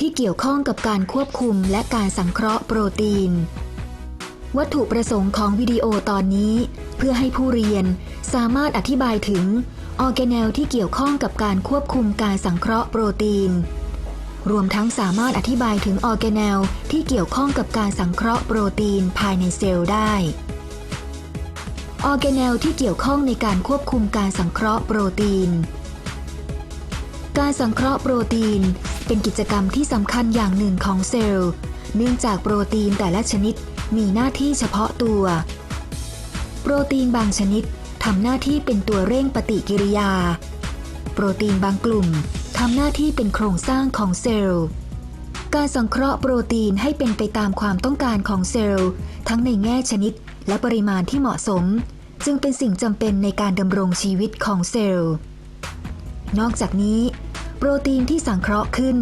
ที่เกี่ยวข้องกับการควบคุมและการสังเคราะห์โปรตีน วัตถุประสงค์ของวิดีโอตอนนี้ เพื่อให้ผู้เรียนสามารถอธิบายถึงออร์แกเนลที่เกี่ยวข้องกับการควบคุมการสังเคราะห์โปรตีน รวมทั้งสามารถอธิบายถึงออร์แกเนลที่เกี่ยวข้องกับการสังเคราะห์โปรตีนภายในเซลล์ได้ออร์แกเนลที่เกี่ยวข้องในการควบคุมการสังเคราะห์โปรตีน การสังเคราะห์โปรตีน เป็นกิจกรรมที่สำคัญอย่างหนึ่งของเซลล์ เนื่องจากโปรตีนแต่ละชนิดมีหน้าที่เฉพาะตัว โปรตีนบางชนิดทำหน้าที่เป็นตัวเร่งปฏิกิริยา โปรตีนบางกลุ่มทำหน้าที่เป็นโครงสร้างของเซลล์ การสังเคราะห์โปรตีนให้เป็นไปตามความต้องการของเซลล์ ทั้งในแง่ชนิดและปริมาณที่เหมาะสม จึงเป็นสิ่งจำเป็นในการดำรงชีวิตของเซลล์ นอกจากนี้ โปรตีนที่สังเคราะห์ขึ้น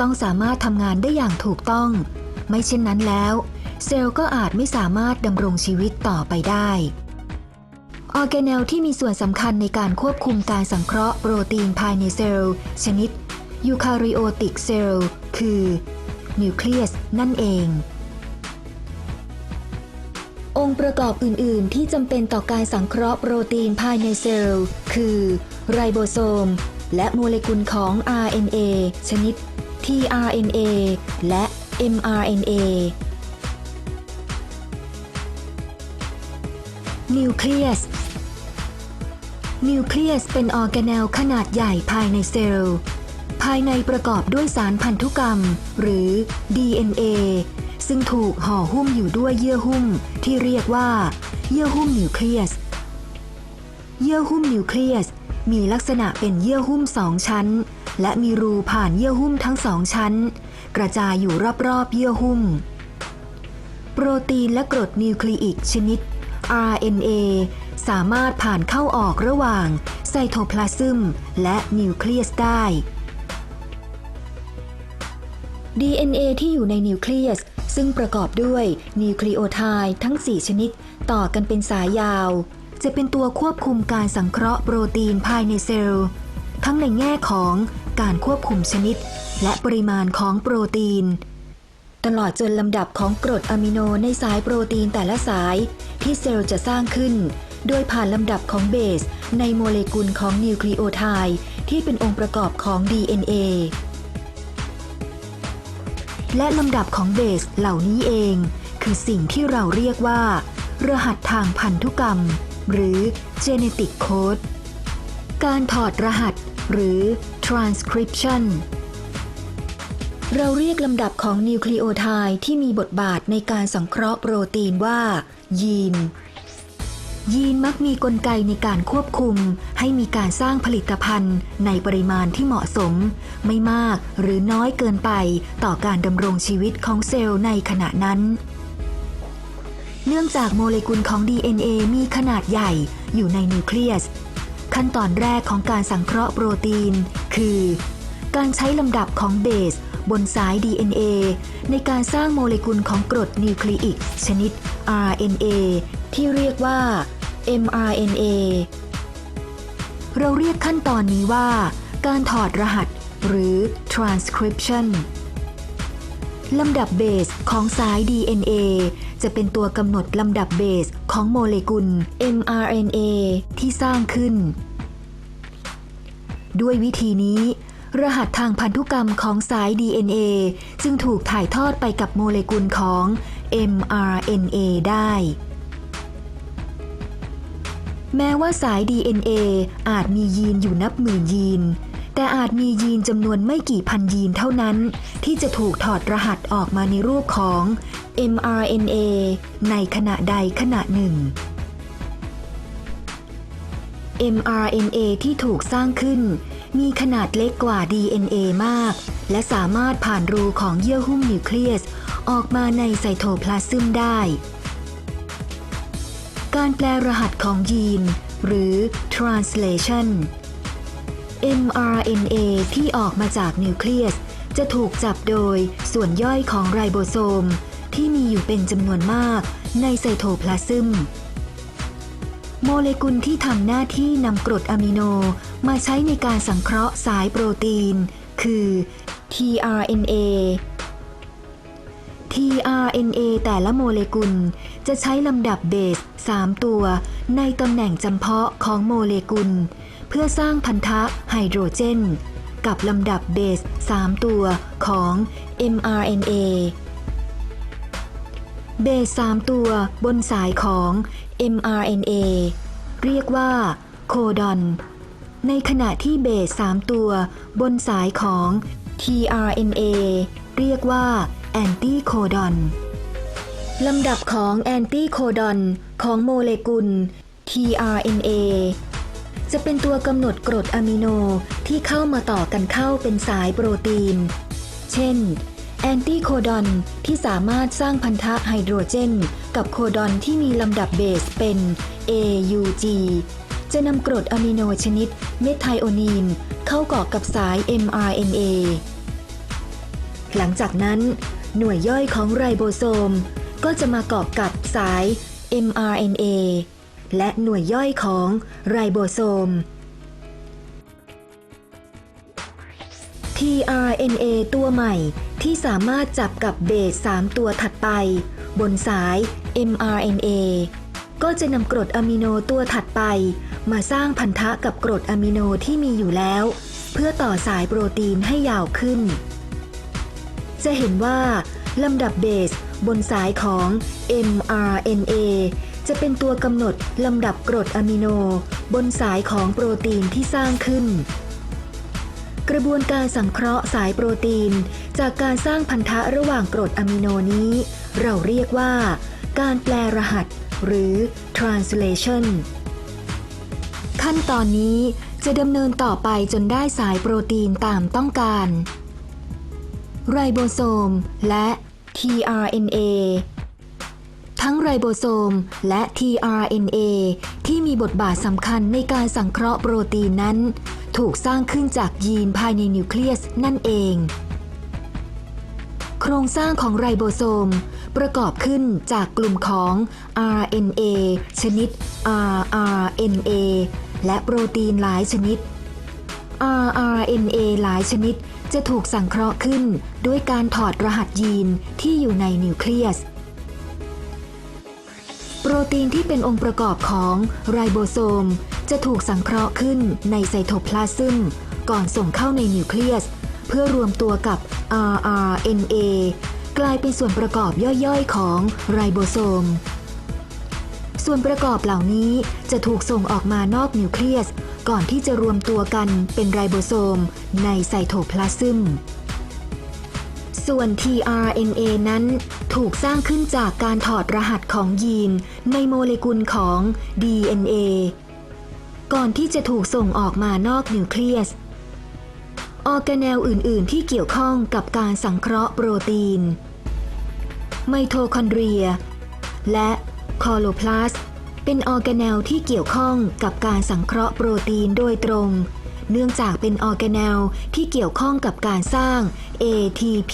ต้องสามารถทำงานได้อย่างถูกต้อง ไม่เช่นนั้นแล้ว เซลล์ก็อาจไม่สามารถดำรงชีวิตต่อไปได้ออร์แกเนลที่มีส่วนสำคัญในการควบคุมการสังเคราะห์โปรตีนภายในเซลล์ชนิดยูคาริโอติกเซลล์คือนิวเคลียสนั่นเอง องค์ประกอบอื่น ๆ ที่จำเป็นต่อการสังเคราะห์โปรตีนภายในเซลล์ คือ ไรโบโซม และโมเลกุลของ RNA ชนิด tRNA และ mRNA นิวเคลียส นิวเคลียสเป็นออร์แกเนลขนาดใหญ่ภายในเซลล์ ภายในประกอบด้วยสารพันธุกรรม หรือ DNA ซึ่งถูกห่อหุ้มอยู่ด้วยเยื่อหุ้มที่เรียกว่า เยื่อหุ้มนิวเคลียส เยื่อหุ้มนิวเคลียส มีลักษณะเป็นเยื่อหุ้มสองชั้น และมีรูผ่านเยื่อหุ้มทั้งสองชั้น กระจายอยู่รอบๆเยื่อหุ้ม โปรตีนและกรดนิวคลีอิกชนิด RNA สามารถผ่านเข้าออกระหว่างไซโทพลาซึมและนิวเคลียสได้ DNA ที่อยู่ในนิวเคลียส ซึ่งประกอบด้วยนิวคลีโอไทด์ทั้ง 4 ชนิดต่อกันเป็นสายยาว จะเป็นตัวควบคุมการสังเคราะห์โปรตีนภายในเซลล์ ทั้งในแง่ของการควบคุมชนิด และปริมาณของโปรตีน ตลอดจนลำดับของกรดอะมิโนในสายโปรตีนแต่ละสายที่เซลล์จะสร้างขึ้น โดยผ่านลำดับของเบส ในโมเลกุลของนิวคลีโอไทด์ที่เป็นองค์ประกอบของ DNA และลำดับของเบสเหล่านี้เอง คือสิ่งที่เราเรียกว่า รหัสทางพันธุกรรม หรือ genetic code การถอดรหัส หรือ transcription เราเรียกลำดับของนิวคลีโอไทด์ที่มีบทบาทในการสังเคราะห์โปรตีนว่า ยีน ยีนมักมีกลไกในการควบคุม ให้มีการสร้างผลิตภัณฑ์ในปริมาณที่เหมาะสม ไม่มากหรือน้อยเกินไปต่อการดำรงชีวิตของเซลล์ในขณะนั้น เนื่องจากโมเลกุลของ DNA มีขนาดใหญ่อยู่ในนิวเคลียส ขั้นตอนแรกของการสังเคราะห์โปรตีน คือ การใช้ลำดับของเบสบนสาย DNA ในการสร้างโมเลกุลของกรดนิวคลีอิก ชนิด RNA ที่เรียกว่า mRNA เราเรียกขั้นตอนนี้ว่า การถอดรหัส หรือ transcription ลำดับเบสของสาย DNA จะเป็นตัวกำหนดลำดับเบสของโมเลกุล mRNA ที่สร้างขึ้น ด้วยวิธีนี้ รหัสทางพันธุกรรมของสาย DNA จึงถูกถ่ายทอดไปกับโมเลกุลของ mRNA ได้แม้ว่าสาย DNA อาจมียีนอยู่นับหมื่นยีน แต่อาจมียีนจำนวนไม่กี่พันยีนเท่านั้น ที่จะถูกถอดรหัสออกมาในรูปของ mRNA ในขณะใดขณะหนึ่ง mRNA ที่ถูกสร้างขึ้น มีขนาดเล็กกว่า DNA มาก และสามารถผ่านรูของเยื่อหุ้มนิวเคลียส ออกมาในไซโทพลาซึมได้ การแปลรหัสของยีน หรือ translation mRNA ที่ออกมาจากนิวเคลียส จะถูกจับโดยส่วนย่อยของไรโบโซม ที่มีอยู่เป็นจำนวนมากในไซโทพลาซึม โมเลกุลที่ทำหน้าที่นำกรดอะมิโนมาใช้ในการสังเคราะห์สายโปรตีน คือ tRNA tRNA แต่ละโมเลกุล จะใช้ลำดับเบส 3 ตัว ในตำแหน่งจำเพาะของโมเลกุล เพื่อสร้างพันธะไฮโดรเจน กับลำดับเบส 3 ตัวของ mRNA เบส 3 ตัวบนสายของ mRNA เรียกว่าโคดอน ในขณะที่เบส 3 ตัวบนสายของ tRNA เรียกว่า แอนติโคดอนลำดับของแอนติโคดอนของโมเลกุล tRNA จะเป็นตัวกำหนดกรดอะมิโนที่เข้ามาต่อกันเข้าเป็นสายโปรตีน เช่น แอนติโคดอนที่สามารถสร้างพันธะไฮโดรเจน กับโคดอนที่มีลำดับเบสเป็น AUG จะนำกรดอะมิโนชนิดเมทไทโอนีนเข้าเกาะกับสาย mRNA หลังจากนั้น หน่วยย่อยของไรโบโซม ก็จะมาเกาะกับสาย mRNA และหน่วยย่อยของไรโบโซม tRNA ตัวใหม่ที่สามารถจับกับเบส 3 ตัวถัดไป บนสาย mRNA ก็จะนำกรดอะมิโนตัวถัดไป มาสร้างพันธะกับกรดอะมิโนที่มีอยู่แล้ว เพื่อต่อสายโปรตีนให้ยาวขึ้น จะเห็นว่าลำดับเบสบนสายของ mRNA จะเป็นตัวกำหนดลำดับกรดอะมิโน บนสายของโปรตีนที่สร้างขึ้น กระบวนการสังเคราะห์สายโปรตีน จากการสร้างพันธะระหว่างกรดอะมิโนนี้ เราเรียกว่า การแปลรหัส หรือ translation ขั้นตอนนี้จะดำเนินต่อไปจนได้สายโปรตีนตามต้องการ ไรโบโซม และ tRNA ทั้งไรโบโซม และ tRNA ที่มีบทบาทสำคัญในการสังเคราะห์โปรตีนนั้น ถูกสร้างขึ้นจากยีนภายในนิวเคลียสนั่นเอง โครงสร้างของไรโบโซม ประกอบขึ้นจากกลุ่มของ RNA ชนิด rRNA และโปรตีนหลายชนิด RNA หลายชนิดจะถูกสังเคราะห์ขึ้นด้วยการถอดรหัสยีนที่อยู่ในนิวเคลียส โปรตีนที่เป็นองค์ประกอบของไรโบโซม จะถูกสังเคราะห์ขึ้นในไซโทพลาซึมก่อนส่งเข้าในนิวเคลียส เพื่อรวมตัวกับ rRNA กลายเป็นส่วนประกอบย่อยๆของไรโบโซม ส่วนประกอบเหล่านี้จะถูกส่งออกมานอกนิวเคลียส ก่อนที่จะรวมตัวกันเป็นไรโบโซมในไซโทพลาซึม ส่วน tRNA นั้นถูกสร้างขึ้นจากการถอดรหัสของยีนในโมเลกุลของ DNA ก่อนที่จะถูกส่งออกมานอกนิวเคลียส ออร์แกเนลอื่น ๆ ที่เกี่ยวข้องกับการสังเคราะห์โปรตีน ไมโทคอนเดรีย และคลอโรพลาสต์ เป็นออร์แกเนลที่เกี่ยวข้องกับการสังเคราะห์โปรตีนโดยตรง เนื่องจากเป็นออร์แกเนลที่เกี่ยวข้องกับการสร้าง ATP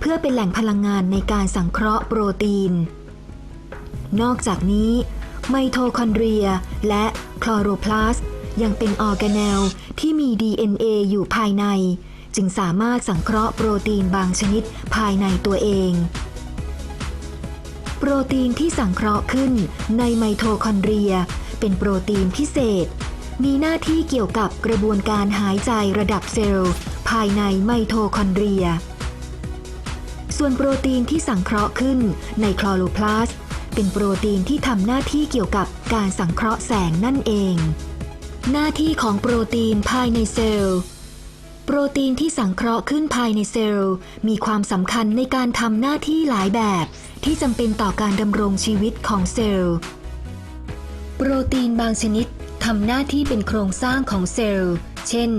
เพื่อเป็นแหล่งพลังงานในการสังเคราะห์โปรตีน นอกจากนี้ไมโทคอนเดรีย และคลอโรพลาสยังเป็นออร์แกเนลที่มี DNA อยู่ภายใน จึงสามารถสังเคราะห์โปรตีนบางชนิดภายในตัวเอง โปรตีนที่สังเคราะห์ขึ้นในไมโทคอนเดรีย เป็นโปรตีนพิเศษ มีหน้าที่เกี่ยวกับกระบวนการหายใจระดับเซลล์ ภายในไมโทคอนเดรีย ส่วนโปรตีนที่สังเคราะห์ขึ้นในคลอโรพลาสต์เป็นโปรตีนที่ทำหน้าที่เกี่ยวกับการสังเคราะห์แสงนั่นเอง หน้าที่ของโปรตีนภายในเซลล์ โปรตีนที่สังเคราะห์ขึ้นภายในเซลล์ มีความสำคัญในการทำหน้าที่หลายแบบ ที่จำเป็นต่อการดำรงชีวิตของเซลล์ โปรตีนบางชนิดทำหน้าที่เป็นโครงสร้างของเซลล์ เช่น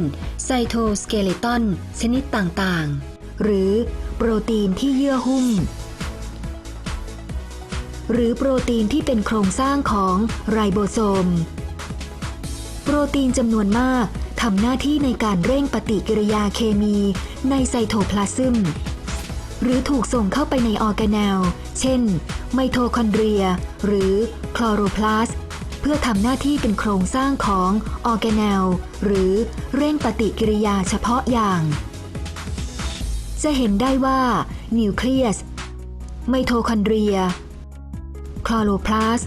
ไซโทสเกเลตอนชนิดต่างๆ หรือโปรตีนที่เยื่อหุ้ม หรือโปรตีนที่เป็นโครงสร้างของไรโบโซม โปรตีนจำนวนมาก ทำหน้าที่ในการเร่งปฏิกิริยาเคมีในไซโทพลาซึม หรือถูกส่งเข้าไปในออร์แกเนลเช่น ไมโทคอนเดรีย หรือคลอโรพลาสเพื่อทำหน้าที่เป็นโครงสร้างของออร์แกเนลหรือเร่งปฏิกิริยาเฉพาะอย่าง จะเห็นได้ว่านิวเคลียส ไมโทคอนเดรีย คลอโรพลาส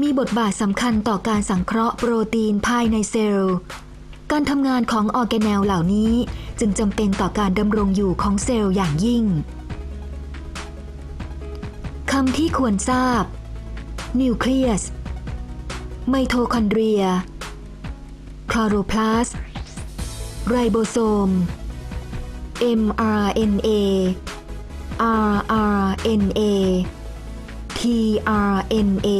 มีบทบาทสำคัญต่อการสังเคราะห์โปรตีนภายในเซลล์ การทำงานของออร์แกเนลเหล่านี้จึงจำเป็นต่อการดำรงอยู่ของเซลล์อย่างยิ่งคำที่ควรทราบ นิวเคลียส ไมโทคอนเดรีย คลอโรพลาสต์ไรโบโซม mRNA rRNA tRNA